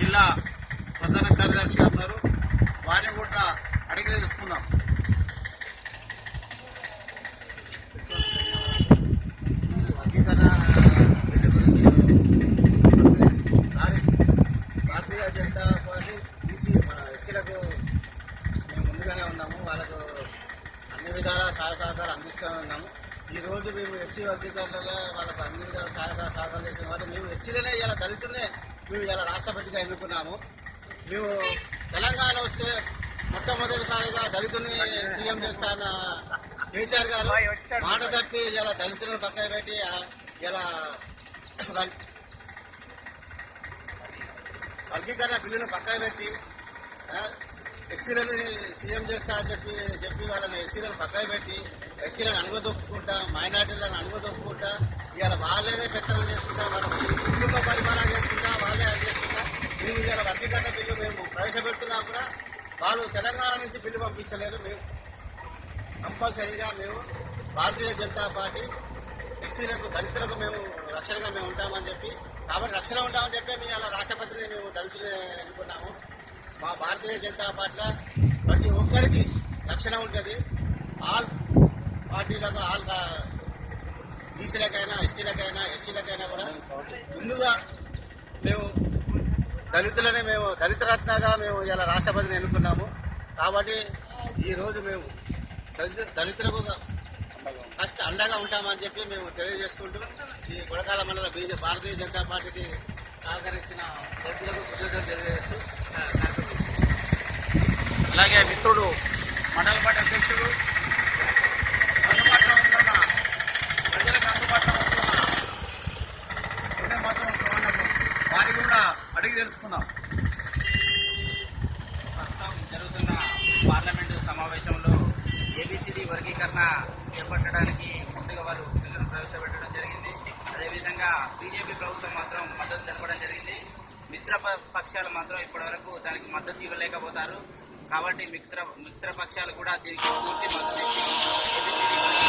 జిల్లా ప్రధాన కార్యదర్శి గారు ఉన్నారు. వారిని కూడా అడిగి తెలుసుకుందాం. వర్గీకరణ భారతీయ జనతా పార్టీ బీసీ మన ఎస్సీలకు మేము ముందుగానే ఉన్నాము. వాళ్ళకు అన్ని విధాల సహాయ సహకారం అందిస్తూ ఉన్నాము. ఈరోజు మేము ఎస్సీ వర్గీకరణలో వాళ్ళకు అన్ని విధాల సహాయ సహకారం చేసిన వాళ్ళు మేము ఎస్సీలనే ఇలా దళితులనే మేము ఇలా రాష్ట్రపతిగా ఎన్నుకున్నాము. మేము తెలంగాణ వస్తే మొట్టమొదటిసారిగా దళితుని సీఎం చేస్తాన కేసీఆర్ గారు మాట తప్పి ఇలా దళితులను పక్కన పెట్టి ఇలా వర్గీకరణ బిల్లును పక్కన పెట్టి ఎస్సీలను సీఎం చేస్తా అని చెప్పి చెప్పి వాళ్ళని ఎస్సీలను పక్కన పెట్టి ఎస్సీలను అనుగదొక్కుంటా మైనార్టీలను అనుగదొక్కుంటా ఇవాళ వాళ్ళేదే పెత్తనం చేసుకుంటా వాళ్ళ కుటుంబ పరిపాలన చేసుకుంటా వాళ్ళే అది చేసుకుంటా మేము ఇవాళ వర్గీకరణ బిల్లు మేము ప్రవేశపెడుతున్నా కూడా వాళ్ళు తెలంగాణ నుంచి బిల్లు పంపిస్తలేరు. మేము కంపల్సరీగా మేము భారతీయ జనతా పార్టీ ఎస్సీలకు దళితులకు మేము రక్షణగా మేము ఉంటామని చెప్పి కాబట్టి రక్షణ ఉంటామని చెప్పి మేము అలా రాష్ట్రపతిని మేము దళితులు ఎన్నుకున్నాము మా భారతీయ జనతా పార్టీలో ప్రతి ఒక్కరికి రక్షణ ఉంటుంది. ఆల్ పార్టీలకు ఆల్ బీసీలకైనా ఎస్సీలకైనా ఎస్సీలకైనా కూడా ముందుగా మేము దళితులనే మేము దళిత రత్నగా మేము ఇలా రాష్ట్రపతిని ఎన్నుకున్నాము. కాబట్టి ఈరోజు మేము దళిత దళితులకు ఫస్ట్ అండగా ఉంటామని చెప్పి మేము తెలియజేసుకుంటూ ఈ గుడకాల మండల బీజే భారతీయ జనతా పార్టీకి సహకరించిన దళితులకు కృతజ్ఞతలు తెలియజేస్తూ అలాగే మిత్రుడు మండల పార్టీ అధ్యక్షుడు అడిగి తెలుసుకుందాం. ప్రస్తుతం జరుగుతున్న పార్లమెంటు సమావేశంలో ఏబిసిడి వర్గీకరణ చేపట్టడానికి ముందుగా వారు బిల్లును ప్రవేశపెట్టడం జరిగింది. అదేవిధంగా బీజేపీ ప్రభుత్వం మాత్రం మద్దతు తెలపడం జరిగింది. మిత్ర ప- పక్షాలు మాత్రం ఇప్పటివరకు దానికి మద్దతు ఇవ్వలేకపోతారు. కాబట్టి మిత్ర మిత్రపక్షాలు కూడా దీనికి పూర్తి మద్దతు